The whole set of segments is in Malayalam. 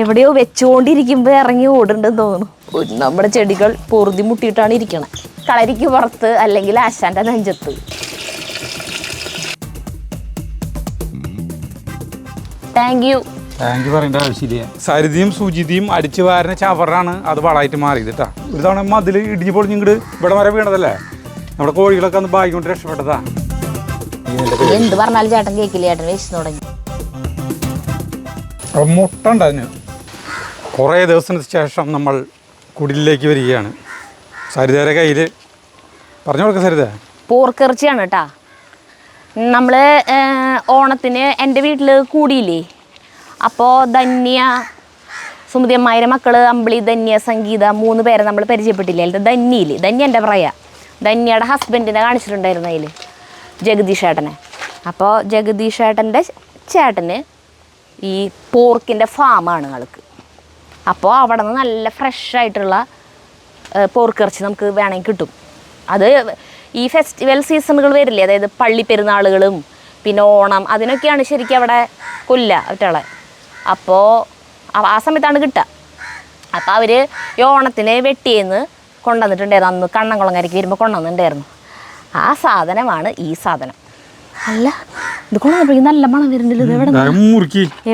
എവിടെയോ വെച്ചുകൊണ്ടിരിക്കുമ്പോൾ ഇറങ്ങി ഓടുന്നുണ്ടെന്ന് തോന്നുന്നു. നമ്മുടെ ചെടികൾ പൊറുതി മുട്ടിയിട്ടാണ് ഇരിക്കണേ. കളരിക്ക് പുറത്ത് അല്ലെങ്കിൽ ആശാന്റെ നെഞ്ചത്ത്. താങ്ക് യു താങ്ക് യു പറയേണ്ട ആവശ്യമില്ല. സരിതയും സുജിതിയും അടിച്ചു വാരണ ചവറാണ് അത് വളമായിട്ട് മാറിയത് കേട്ടാ. ഒരു തവണ മതിൽ ഇടിഞ്ഞു പൊളിഞ്ഞ് ഇങ്ങോട്ട് ഇവിടെ വരെ വീണതല്ലേ? നമ്മുടെ കോഴികളൊക്കെ അന്ന് ബാഗ് കൊണ്ട് രക്ഷപ്പെട്ടതാ. എന്ത് പറഞ്ഞാലും ചേട്ടൻ കേക്കില്ല ചേട്ടൻ വിശന്നു തുടങ്ങി. മുട്ട ഉണ്ട് അതിന് കുറേ ദിവസത്തിന് ശേഷം നമ്മൾ കുടിലേക്ക് വരികയാണ്. സരിതയുടെ കയ്യിൽ പറഞ്ഞു കൊടുക്ക സരിത. പോർക്കിറച്ചിയാണ് കേട്ടാ. നമ്മൾ ഓണത്തിന് എന്റെ വീട്ടിൽ കൂടിയില്ലേ? അപ്പോൾ ധന്യ സുമതിയമ്മായിരെ മക്കൾ അമ്പിളി ധന്യ സംഗീത മൂന്ന് പേരെ നമ്മൾ പരിചയപ്പെട്ടില്ലേ? അതിൽ ധന്യയില്ലേ? ധന്യ എന്റെ പറയാ ധന്യയുടെ ഹസ്ബൻഡിനെ കാണിച്ചിട്ടുണ്ടായിരുന്നു അതിൽ ജഗദീഷ് ഏട്ടനെ. അപ്പോൾ ജഗദീഷ് ചേട്ടന് ഈ പോർക്കിന്റെ ഫാമാണ് ആൾക്ക്. അപ്പോൾ അവിടെ നിന്ന് നല്ല ഫ്രഷ് ആയിട്ടുള്ള പോർക്കിറച്ചി നമുക്ക് വേണമെങ്കിൽ കിട്ടും. അത് ഈ ഫെസ്റ്റിവൽ സീസണുകൾ വരില്ലേ? അതായത് പള്ളി പെരുന്നാളുകളും പിന്നെ ഓണം അതിനൊക്കെയാണ് ശരിക്കും അവിടെ കൊല്ല ഒറ്റളെ അപ്പോൾ ആ സമയത്താണ് കിട്ടുക. അപ്പോൾ അവർ ഈ ഓണത്തിന് വെട്ടിയെന്ന് കൊണ്ടുവന്നിട്ടുണ്ടായിരുന്നു. അന്ന് കണ്ണംകുളങ്ങരയ്ക്ക് വരുമ്പോൾ കൊണ്ടുവന്നിട്ടുണ്ടായിരുന്നു. ആ സാധനമാണ് ഈ സാധനം. അല്ല ഇത് കൊണ്ടുവന്നപ്പോഴേക്കും നല്ല മണം വരുന്നില്ല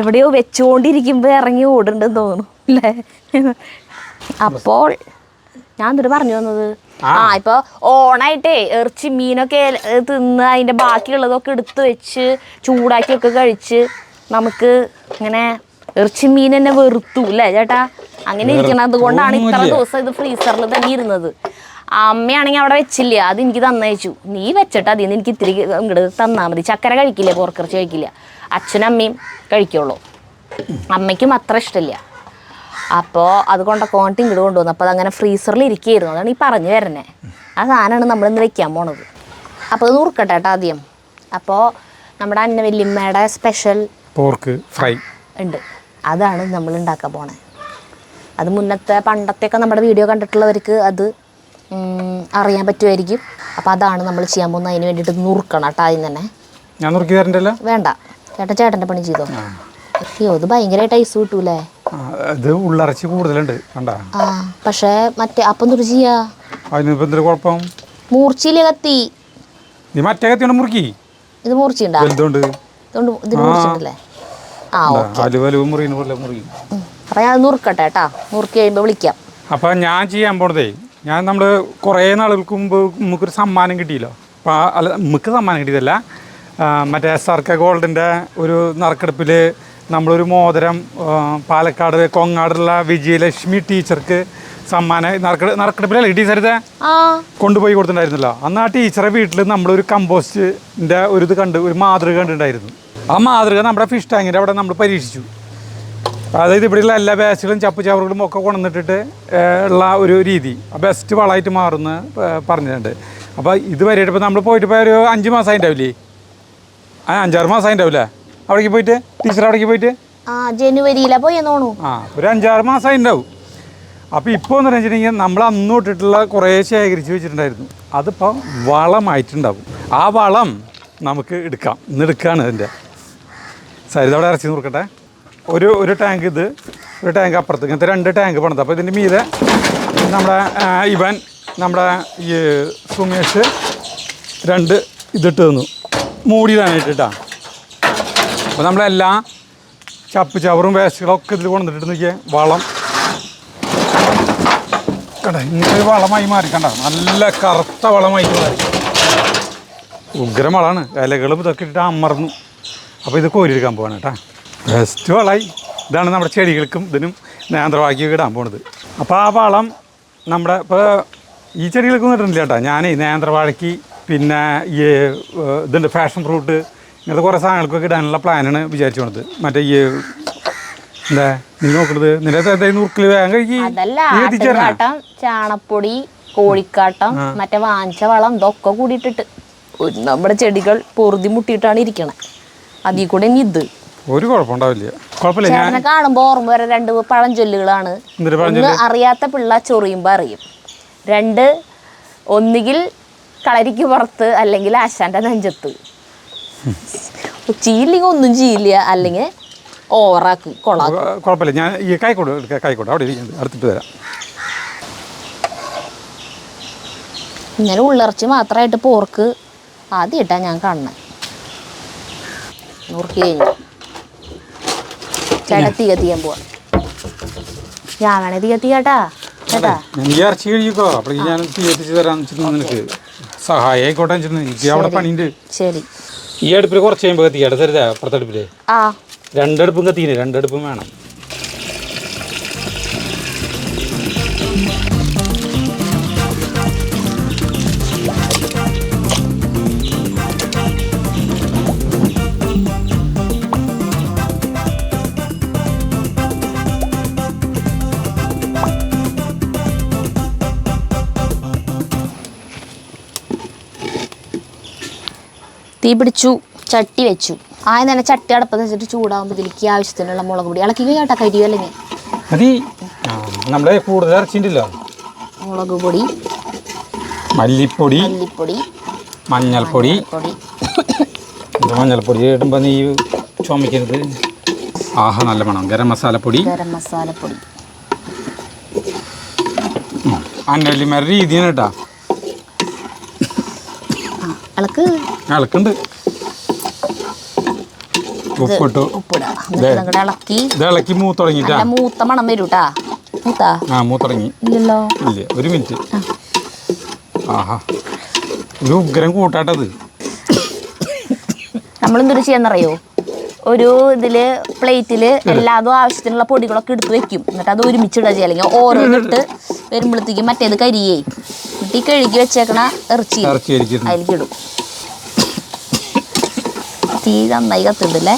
എവിടെയോ വെച്ചുകൊണ്ടിരിക്കുമ്പോൾ ഇറങ്ങി ഓടുന്നുണ്ടെന്ന് തോന്നുന്നു. അല്ലേ? അപ്പോൾ ഞാൻ എന്നിട്ട് പറഞ്ഞു വന്നത് ആ. ഇപ്പൊ ഓണായിട്ടേ ഇറച്ചി മീനൊക്കെ തിന്ന് അതിന്റെ ബാക്കിയുള്ളതൊക്കെ എടുത്തു വെച്ച് ചൂടാക്കിയൊക്കെ കഴിച്ച് നമുക്ക് ഇങ്ങനെ ഇറച്ചി മീൻ തന്നെ വെറുത്തു അല്ലേ ചേട്ടാ? അങ്ങനെ ഇരിക്കണത് കൊണ്ടാണ് ഇത്ര. ദിവസം ഇത് ഫ്രീസറിൽ തന്നെ ഇരുന്നത്. അമ്മയാണെങ്കിൽ അവിടെ വെച്ചില്ല അത് എനിക്ക് തന്നയച്ചു. നീ വെച്ചിട്ട് അതിൽ നിന്ന് എനിക്ക് ഇത്തിരി ഇങ്ങോട്ട് തന്നാൽ മതി. ചക്കര കഴിക്കില്ല പോർക്കിറച്ചി കഴിക്കില്ല? അച്ഛനും അമ്മയും കഴിക്കുള്ളൂ. അമ്മയ്ക്കും അത്ര ഇഷ്ടമില്ല. അപ്പോൾ അത് കൊണ്ടൊക്കെ വന്നിട്ട് ഇങ്ങോട്ട് കൊണ്ടുവന്നു. അപ്പോൾ അതങ്ങനെ ഫ്രീസറിൽ ഇരിക്കുകയായിരുന്നു. അതാണ് ഈ പറഞ്ഞു വരണേ ആ സാധനമാണ് നമ്മൾ ഇന്ന് വയ്ക്കാൻ പോണത്. അപ്പോൾ അത് നുറുക്കട്ടെ കേട്ടോ ആദ്യം. അപ്പോൾ നമ്മുടെ അന്ന വല്യമ്മയുടെ സ്പെഷ്യൽ പോർക്ക് ഫ്രൈ ഉണ്ട്. അതാണ് നമ്മൾ ഉണ്ടാക്കാൻ പോണേ. അത് മുന്നത്തെ പണ്ടത്തെയൊക്കെ നമ്മുടെ വീഡിയോ കണ്ടിട്ടുള്ളവർക്ക് അത് അറിയാൻ പറ്റുമായിരിക്കും. അപ്പോൾ അതാണ് നമ്മൾ ചെയ്യാൻ പോകുന്നത്. അതിന് വേണ്ടിയിട്ട് നുറുക്കണം കേട്ടോ ആദ്യം തന്നെ. ഞാൻ നുറുക്കി തരണ്ടല്ലോ? വേണ്ട. ചേട്ടൻ ചേട്ടന്റെ പണി ചെയ്തോ. അയ്യോ ഇത് ഭയങ്കരമായിട്ട് ഐസ് കിട്ടൂലേ? ഇത് ഉള്ളറച്ചി കൂടുതലുണ്ട് കണ്ടാ? ആ പക്ഷേ മറ്റേ അപ്പം എന്തൊരു ചെയ്യാ അതിനിപ്പോൾ എന്തൊരു കുഴപ്പം? മൂർച്ചയിലെ കത്തി. നീ മറ്റേ കത്തിയോണ്ട് മുറുക്കി? ഇത് മൂർച്ചയുണ്ടാ? വലുതുണ്ട്. ഇതുകൊണ്ട് ഇതിന് മൂർച്ചയുണ്ടല്ലേ? ആ ഓ അലുവ അലുവ മുറിയുന്ന പോലെ മുറി അപ്പം ഞാൻ നുറുക്കട്ടെ കേട്ടാ. നുറുക്കി കഴിയുമ്പോൾ വിളിക്കാം. അപ്പം ഞാൻ ചെയ്യാൻ പോണതേ ഞാൻ നമ്മൾ കുറേ നാളുകൾക്ക് മുമ്പ് നമുക്കൊരു സമ്മാനം കിട്ടിയല്ലോ. അപ്പം അല്ല നമുക്ക് സമ്മാനം കിട്ടിയതല്ല. മറ്റേ എസ് ആർ കെ ഗോൾഡിന്റെ ഒരു നറുക്കെടുപ്പിൽ നമ്മളൊരു മോതിരം പാലക്കാട് കൊങ്ങാടുള്ള വിജയലക്ഷ്മി ടീച്ചർക്ക് സമ്മാനം നറുക്കെടു നറുക്കെടുപ്പിലല്ലേ ഇത്? കൊണ്ടുപോയി കൊടുത്തിട്ടുണ്ടായിരുന്നല്ലോ. അന്ന് ആ ടീച്ചറെ വീട്ടിൽ നമ്മളൊരു കമ്പോസ്റ്റിന്റെ ഒരു ഇത് കണ്ട് ഒരു മാതൃക കണ്ടിട്ടുണ്ടായിരുന്നു. ആ മാതൃക നമ്മുടെ ഫിഷ് ടാങ്കിന്റെ അവിടെ നമ്മൾ പരീക്ഷിച്ചു. അതായത് ഇവിടെയുള്ള എല്ലാ വേസ്റ്റുകളും ചപ്പ് ചവറുകളും ഒക്കെ കൊണ്ടുവന്നിട്ടിട്ട് ഉള്ള ഒരു രീതി. ബെസ്റ്റ് വളമായിട്ട് മാറുമെന്ന് ഏഹ്, പറഞ്ഞിട്ടുണ്ട്. അപ്പോൾ ഇത് വരെയായിട്ട് ഇപ്പോൾ നമ്മൾ പോയിട്ട് ഇപ്പോൾ ഒരു അഞ്ച് മാസം ഉണ്ടാവില്ലേ ആ അഞ്ചാറ് മാസം ഉണ്ടാവില്ലേ അവിടേക്ക് പോയിട്ട്? ടീച്ചർ അവിടേക്ക് പോയിട്ട്? ആ ജനുവരിയിലാ പോയി തോണു ആ ഒരു അഞ്ചാറ് മാസമായി ഉണ്ടാവും അപ്പോൾ ഇപ്പോൾ എന്ന് പറഞ്ഞിട്ടുണ്ടെങ്കിൽ നമ്മൾ അന്ന് തൊട്ടിട്ടുള്ള കുറേ ശേഖരിച്ച് വെച്ചിട്ടുണ്ടായിരുന്നു. അതിപ്പോൾ വളമായിട്ടുണ്ടാവും. ആ വളം നമുക്ക് എടുക്കാം. ഇന്ന് എടുക്കുകയാണ് അതിന്റെ സരിത അവിടെ ഇറച്ചി നോക്കട്ടെ ഒരു ഒരു ടാങ്ക് ഇത് ഒരു ടാങ്ക് അപ്പുറത്ത്. ഇങ്ങനത്തെ രണ്ട് ടാങ്ക് പണിത്. അപ്പോൾ ഇതിന്റെ മീതെ നമ്മുടെ ഇവൻ നമ്മുടെ ഈ സുമേഷ് രണ്ട് ഇതിട്ട് തന്നു. മൂടിയിടാനായിട്ട് കേട്ടോ അപ്പോൾ നമ്മളെല്ലാ ചപ്പ് ചവറും വേസ്റ്റുകളൊക്കെ ഇതിൽ കൊണ്ടുവന്നിട്ട് നോക്കിയേ വളം. കണ്ടോ ഇങ്ങനെ ഒരു വളമായി മാറി കണ്ട? നല്ല കറുത്ത വളമായി മാറി. ഉഗ്രം വളമാണ് ഇലകളും ഇതൊക്കെ ഇട്ടിട്ട് അമർന്നു. അപ്പോൾ ഇത് കോരിയെടുക്കാൻ പോവാണ് കേട്ടോ. വേസ്റ്റ് വളമായി ഇതാണ് നമ്മുടെ ചെടികൾക്കും ഇതിനും നേന്ത്രവാക്കിയൊക്കെ ഇടാൻ പോണത്. അപ്പോൾ ആ വളം നമ്മുടെ ഇപ്പോൾ ഈ ചെടികൾക്കൊന്നും ഇട്ടിട്ടില്ല കേട്ടോ. ഞാനേ നേന്ത്രവാഴയ്ക്ക് പിന്നെ ഈ ഇതുണ്ട് ഫാഷൻ ഫ്രൂട്ട് ഇങ്ങനത്തെ കുറേ സാധനങ്ങൾക്കൊക്കെ ഇടാനുള്ള പ്ലാനാണ് വിചാരിച്ചു കൊണ്ടത് മറ്റേ ഈ എന്താ നീ നോക്കണത് നിന്റെ നുറുക്കിൽ വേഗം ആട്ടുകാട്ടം ചാണപ്പൊടി കോഴിക്കാട്ടം മറ്റേ വാങ്ങിച്ച വളം ഇതൊക്കെ കൂടിയിട്ടിട്ട് നമ്മുടെ ചെടികൾ പൊറുതി മുട്ടിയിട്ടാണ് ഇരിക്കണേ. അതിൽ കൂടെ ഇനി ഇത്. ഒരു കുഴപ്പമുണ്ടാവില്ല. കുഴപ്പമില്ല ഞാൻ ചേട്ടനെ കാണുമ്പോൾ ഓർമ്മ വരെ രണ്ട് പഴഞ്ചൊല്ലുകളാണ്. ഒന്ന് അറിയാത്ത പിള്ള ചൊറിയുമ്പോൾ അറിയും. രണ്ട് ഒന്നുകിൽ കളരിക്ക് പുറത്ത് അല്ലെങ്കിൽ ആശാന്റെ നെഞ്ചത്ത്. ചെയ്യില്ലെങ്കിൽ ഒന്നും ചെയ്യില്ല അല്ലെങ്കിൽ ഓറാക്കി കൊള്ളാം കുഴ- കുഴപ്പമില്ല ഞാൻ ഈ കൈക്കോട് എടുക്കാം അവിടെ ഇരിക്കുന്നത് അടുത്തിട്ട് തരാം ഇങ്ങനെ ഉള്ളിറച്ചി മാത്രമായിട്ട് പോർക്ക് ആദ്യമായിട്ടാണ് ഞാൻ കാണുന്നത് നുറുക്കി കഴിഞ്ഞു. ചേട്ടാ തീ കത്തിക്കാൻ പോവാ. ഞാൻ വേണേ തീ കത്തിക്കാട്ടാ. ചേട്ടാ ഞാൻ ഈ ഇറച്ചി കഴിക്കോ? അപ്പോഴേക്ക് ഞാൻ തീ എത്തിച്ച് തരാന്ന് വെച്ചിട്ട് നിനക്ക് സഹായം ആയിക്കോട്ടെ വെച്ചിട്ട് എനിക്ക് അവിടെ പണിയുണ്ട്. ശരി. ഈ അടുപ്പിൽ കുറച്ച് കഴിയുമ്പോൾ കത്തിക്കട്ടെ തരുതാ അപ്പുറത്തെ അടുപ്പിൽ ആ. രണ്ടടുപ്പും കത്തിയില്ലേ രണ്ടടുപ്പും വേണം. തീ പിടിച്ചു ചട്ടി വെച്ചു. ആദ്യം തന്നെ ചട്ടി അടപ്പത്ത് വെച്ചിട്ട് ചൂടാകുമ്പോൾ ഇതിലേക്ക് ആവശ്യത്തിനുള്ള മുളക് പൊടി. ഇളക്കി കേട്ടാ കരിയല്ലേ മതി. ആ, കൂടുതൽ ഇറച്ചിണ്ടല്ലോ മുളക് പൊടി. മല്ലിപ്പൊടി. മല്ലിപ്പൊടി. മഞ്ഞൾപ്പൊടി. പൊടി മഞ്ഞൾപ്പൊടി ഇടുമ്പോൾ നീ ചുമക്കരുത്. ആഹാ നല്ല മണം. ഗരം മസാലപ്പൊടി. ഗരം മസാലപ്പൊടി. അന്നല്ലിമാരുടെ രീതിയാണ് കേട്ടാ. ആ അളക്കുണ്ട്. ഉപ്പിട്ടു. ഇളക്കി. ഇത് ഇളക്കി മൂത്ത് തുടങ്ങിട്ടാ മൂത്ത മണം വരും കേട്ടാ മൂത്താ? ആ മൂത്തിറങ്ങി ഇല്ലല്ലോ. ഇല്ല ഒരു മിനിറ്റ്. ആഹാ. ഒരു ഉഗ്രം കൂട്ടാട്ടത്. നമ്മളെന്തൊരു ചെയ്യാന്നറിയോ? ഒരു ഇതിൽ പ്ലേറ്റിൽ എല്ലാതും ആവശ്യത്തിനുള്ള പൊടികളൊക്കെ എടുത്ത് വെക്കും. എന്നിട്ട് അത് ഒരുമിച്ചിടുക ചെയ്യുക അല്ലെങ്കിൽ ഓരോന്നിട്ട് വരുമ്പോഴത്തേക്കും മറ്റേത് കരിയേ. ഈ കഴുകി വെച്ചേക്കണ ഇറച്ചി ഇറച്ചി അരിക്കുന്നു അതിലേക്ക് ഇടും. തീ നന്നായി കത്തുണ്ടല്ലേ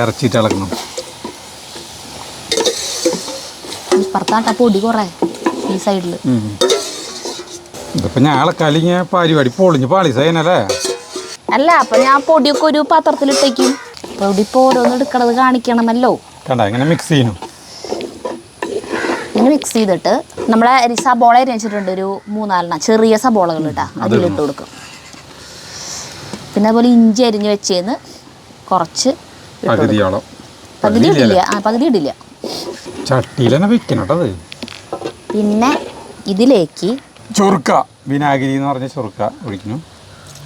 ഇറച്ചിട്ട് ഇളക്കണം. ഇപ്പുറത്താട്ടാ പൊടി കുറേ ഈ സൈഡിൽ ഉം. ഇതിപ്പോ ഞാൻ ഇളക്കാലിങ്ങ പരിപാടി പൊളിഞ്ഞ് പാളിസേനല്ലേ അല്ല അപ്പൊ ഞാൻ പൊടിയൊക്കെ ഒരു പാത്രത്തിലിട്ടേക്കും. പൊടി ഇപ്പോൾ ഓരോന്ന് എടുക്കണത് കാണിക്കണമല്ലോ. കണ്ട ഇങ്ങനെ മിക്സ് ചെയ്യണം. ഇങ്ങനെ മിക്സ് ചെയ്തിട്ട് നമ്മളെ സബോള അരി വെച്ചിട്ടുണ്ട് ഒരു മൂന്നാലെണ്ണം ചെറിയ സബോളകൾ കേട്ടോ അതിലിട്ട് കൊടുക്കും. പിന്നെ അതുപോലെ ഇഞ്ചി അരിഞ്ഞ് വെച്ചേന്ന് കുറച്ച്. പകുതി ഇടില്ല. ആ പകുതി ഇടില്ല. ചട്ടിയിൽ തന്നെ വെക്കണം കേട്ടോ അത്. പിന്നെ ഇതിലേക്ക് ചൊറുക്ക. വിനാഗിരി എന്ന് പറഞ്ഞ ചൊറുക്ക ഒഴിക്കുന്നു.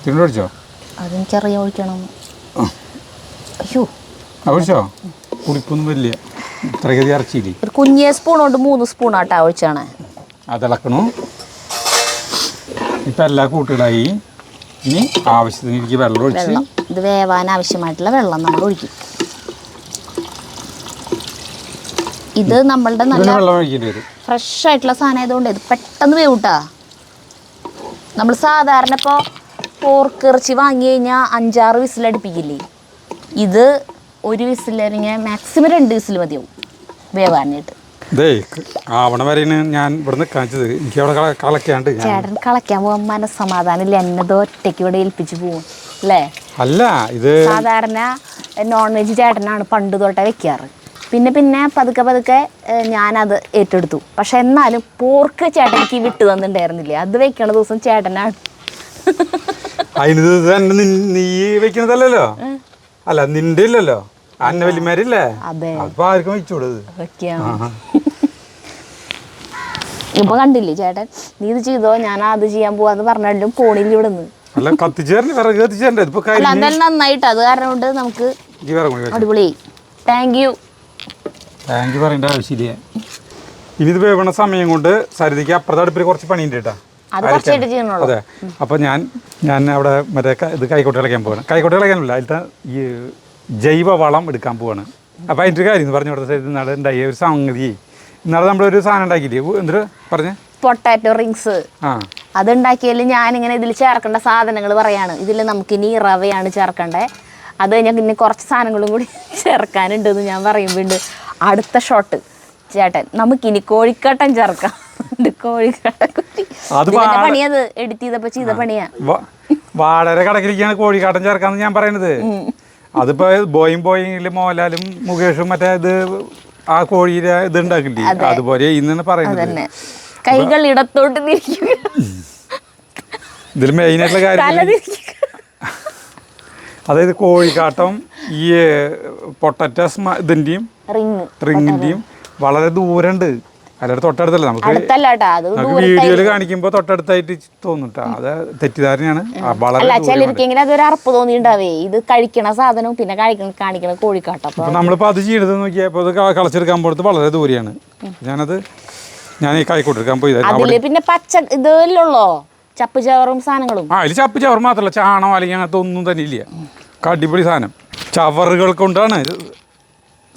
തിരുണ്ട് ഒഴിച്ചോ? അതെനിക്കറിയാം ഒഴിക്കണം അയ്യോ. ഒഴിച്ചോ? കുടിപ്പൊന്നും വലിയ ഒരു കുഞ്ഞേ സ്പൂൺ കൊണ്ട് മൂന്ന് സ്പൂൺ ആട്ടാ ഒഴിച്ചാണ്. അതിളക്കണു. ഇപ്പം എല്ലാ കൂട്ടുകളായി ഇനി ആവശ്യത്തിന് എനിക്ക് വെള്ളം ഒഴിച്ച് വെള്ളം. ഇത് വേവാൻ ആവശ്യമായിട്ടുള്ള വെള്ളം നമ്മൾ ഒഴിക്കും. ഇത് നമ്മളുടെ നല്ല വെള്ളം ഒഴിക്കേണ്ടി വരും. ഫ്രഷ് ആയിട്ടുള്ള സാധനം ആയതുകൊണ്ട് ഇത് പെട്ടെന്ന് വേവൂട്ടാ. നമ്മൾ സാധാരണ ഇപ്പോൾ പോർക്ക് ഇറച്ചി വാങ്ങി കഴിഞ്ഞാൽ അഞ്ചാറ് വിസിലടുപ്പിക്കില്ലേ? ഇത് ഒരു വിസിലറിഞ്ഞാൽ മാക്സിമം രണ്ട് വിസിൽ മതിയാവും. വേവാനായിട്ട്. ആവണ വരെയാണ് ഞാൻ ഇവിടെ നിൽക്കാച്ചത് എനിക്ക് അവിടെ കള- കളക്കാണ്ട് ചേട്ടൻ കളയ്ക്കാൻ പോകാൻ മനസ്സമാധാനം എന്നതോ ഒറ്റയ്ക്ക് ഇവിടെ ഏൽപ്പിച്ച് പോവും. അല്ലേ? അല്ല ഇത് സാധാരണ നോൺ വെജ് ചേട്ടനാണ് പണ്ട് തൊട്ടേ വെക്കാറ്. പിന്നെ പിന്നെ പതുക്കെ പതുക്കെ ഞാനത് ഏറ്റെടുത്തു. പക്ഷെ എന്നാലും പോർക്ക് ചേട്ടനിക്ക് വിട്ടു തന്നിട്ടുണ്ടായിരുന്നില്ലേ? അത് വെക്കണ ദിവസം ചേട്ടനാണ്. അതിന് നീ വെക്കണതല്ലോ അല്ല നിന്റെ ഇല്ലല്ലോ? അന്ന വലിയമാരില്ലേ അതെ. അപ്പൊ ആർക്കും വെച്ചുകൂടത് വെക്കാം ഇപ്പൊ കണ്ടില്ലേ ചേട്ടൻ? നീ ഇത് ചെയ്തോ? ഞാൻ അത് ചെയ്യാൻ പോവാന്ന് പറഞ്ഞാലും പോണില്ല ഇവിടെ നിന്ന് അല്ല കത്തിച്ചേരല്ലേ വിറക് കത്തിച്ചേരണ്ടേ? ഇതിപ്പോ അല്ല കാര്യം എന്തായാലും നന്നായിട്ട്. അത് കാരണം കൊണ്ട് നമുക്ക്. അടിപൊളി. താങ്ക് യു താങ്ക് യു പറയേണ്ട ആവശ്യമില്ല. ഇനി ഇത് വേവണ സമയം കൊണ്ട് സരിതയ്ക്ക് അപ്പുറത്തെ അടുപ്പിൽ കുറച്ച് പണിയുണ്ട് കേട്ടാ. അത് അപ്പൊ ഞാൻ ഞാൻ അവിടെ മറ്റേ ഇത് കൈക്കോട്ട് ഇളക്കാൻ പോകണം കൈക്കോട്ട് കളയ്ക്കാനല്ല അതിലത്തെ ഈ ജൈവ വളം എടുക്കാൻ പോവാണ്. അപ്പോൾ അതിന്റെ കാര്യം പറഞ്ഞു കൊടുത്ത ഇന്നാളെ ഉണ്ടായ ഒരു സംഗതി. ഇന്നാളെ നമ്മളൊരു സാധനം ഉണ്ടാക്കിയില്ലേ? എന്തൊരു? പറഞ്ഞേ. Potato rings. ആ. അതുണ്ടാക്കിയതിൽ ഞാനിങ്ങനെ ഇതിൽ ചേർക്കേണ്ട സാധനങ്ങൾ പറയാണ്. ഇതിൽ നമുക്കിനി റവയാണ് ചേർക്കേണ്ടത് അത് കഴിഞ്ഞാൽ പിന്നെ കുറച്ച് സാധനങ്ങളും കൂടി ചേർക്കാനുണ്ടെന്ന് ഞാൻ പറയുമ്പോണ്ട്. അടുത്ത ഷോട്ട്. ചേട്ടൻ നമുക്കിനി കോഴിക്കട്ടൻ ചേർക്കാം. കോഴിക്കട്ടൻ പണിയത് എഡിറ്റ് ചെയ്തപ്പോ ചെയ്ത പണിയാ? വളരെ വാടര കടക്കിരിക്കുകയാണ് കോഴിക്കാട്ടൻ ചേർക്കാന്ന് ഞാൻ പറയുന്നത് അതിപ്പോ ബോയിങ് ബോയിങ്ങിൽ മോഹൻലാലും മുകേഷും മറ്റേ ഇത് ആ കോഴിയുടെ ഇത് ഉണ്ടാക്കില്ലേ? അതുപോലെ ഇന്നാണ് പറയുന്നത്. കൈകൾ ഇടത്തോട്ട് ഇതിൽ മെയിൻ ആയിട്ടുള്ള കാര്യം അതായത് കോഴിക്കാട്ടം ഈ പൊട്ടറ്റ ഇതിന്റെയും റിങ്ങിന്റെയും വളരെ ദൂരമുണ്ട് അല്ലാതെ തൊട്ടടുത്തല്ല നമുക്ക് വീഡിയോയിൽ കാണിക്കുമ്പോൾ തൊട്ടടുത്തായിട്ട് തോന്നും ട്ടോ. അത് തെറ്റിദ്ധാരണയാണ്. അല്ല ചിലർക്കെങ്കിലും അതൊരു അറപ്പ് തോന്നിണ്ടാവേ ഇത് കഴിക്കണ സാധനവും പിന്നെ കഴിക്കണ കാണിക്കണ കോഴിക്കാട്ടം. അപ്പൊ അപ്പോൾ നമ്മളിപ്പോൾ അത് ചെയ്യണത് നോക്കിയപ്പോൾ അത് കളച്ചെടുക്കാൻ പോലത്ത് വളരെ ദൂരെയാണ്. ഞാനത് ഞാൻ ഈ കൈക്കോട്ടെടുക്കാൻ പോയി അതിൽ പിന്നെ പച്ച ഇതല്ലോ ചപ്പ് ചവറും സാധനങ്ങളും. ആ അതിൽ ചപ്പ് ചവർ മാത്രമല്ല ചാണോ അല്ലെങ്കിൽ അങ്ങനത്തെ ഒന്നും തന്നെ ഇല്ല. അടിപൊളി സാധനം. ചവറുകൾ കൊണ്ടാണ്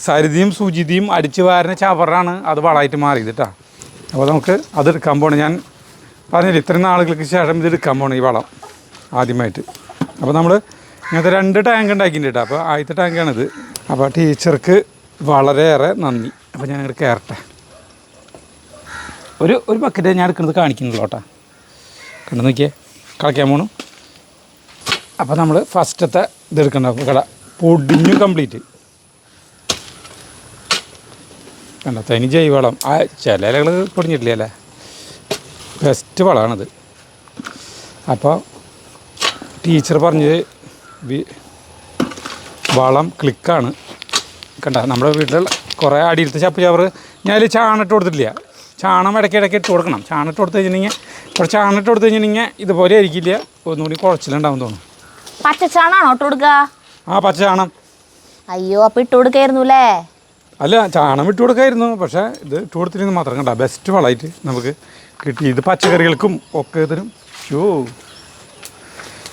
സരിതിയും സുജിതിയും അടിച്ചു വാരുന്ന ചവറാണ് അത് വളമായിട്ട് മാറിയത് കേട്ടോ അപ്പോൾ നമുക്ക് അത് എടുക്കാൻ പോകണം ഞാൻ പറഞ്ഞില്ല ഇത്രയും നാളുകൾക്ക് ശേഷം ഇത് എടുക്കാൻ പോകണം ഈ വളം ആദ്യമായിട്ട്. അപ്പോൾ നമ്മൾ ഇങ്ങനത്തെ രണ്ട് ടാങ്ക് ഉണ്ടാക്കിയിട്ടുണ്ട് കേട്ടോ അപ്പോൾ ആദ്യത്തെ ടാങ്കാണിത് അപ്പോൾ ടീച്ചർക്ക് വളരെയേറെ നന്ദി. അപ്പോൾ ഞാൻ ഇങ്ങോട്ട് കയറട്ടെ ഒരു ഒരു ബക്കറ്റ് ഞാൻ എടുക്കുന്നത് കാണിക്കുന്നുള്ളൂ കേട്ടോ കണ്ടു നോക്കിയേ കളിക്കാൻ പോണു. അപ്പോൾ നമ്മൾ ഫസ്റ്റത്തെ ഇതെടുക്കണ്ട കട. പൊടിഞ്ഞു കംപ്ലീറ്റ് കണ്ട? തനി ജൈവവളം ആ ചില ഇലകൾ പൊടിഞ്ഞിട്ടില്ല അല്ലേ ബെസ്റ്റ് വളമാണത്. അപ്പോൾ ടീച്ചർ പറഞ്ഞത് വളം ക്ലിക്കാണ്. കണ്ട? നമ്മുടെ വീട്ടിലുള്ള കുറേ അടിയിലത്തെ ചപ്പ് ചവറ് ഞാൻ അതിൽ ചാണം ഇട്ട് കൊടുത്തിട്ടില്ല. ചാണം ഇടയ്ക്ക് ഇടയ്ക്ക് ഇട്ട് കൊടുക്കണം. ചാണം ഇട്ട് കൊടുത്തു കഴിഞ്ഞിട്ടുണ്ടെങ്കിൽ കുറച്ച് ചാണം ഇട്ട് കൊടുത്തു കഴിഞ്ഞിട്ടുണ്ടെങ്കിൽ ഇതുപോലെ ആയിരിക്കില്ല. ഒന്നുകൂടി കുഴച്ചിലുണ്ടാവും തോന്നുന്നു. പച്ച ചാണാണോ ഇട്ട് കൊടുക്കുക? ആ പച്ച ചാണം അയ്യോ അപ്പം ഇട്ട് കൊടുക്കായിരുന്നു അല്ലേ അല്ല ചാണം ഇട്ട് കൊടുക്കായിരുന്നു. പക്ഷേ ഇത് ഇട്ട് കൊടുത്തിരുന്ന് മാത്രം കണ്ട. ബെസ്റ്റ് വളമായിട്ട് നമുക്ക് കിട്ടി. ഇത് പച്ചക്കറികൾക്കും ഒക്കെ ഇതിനും ഷോ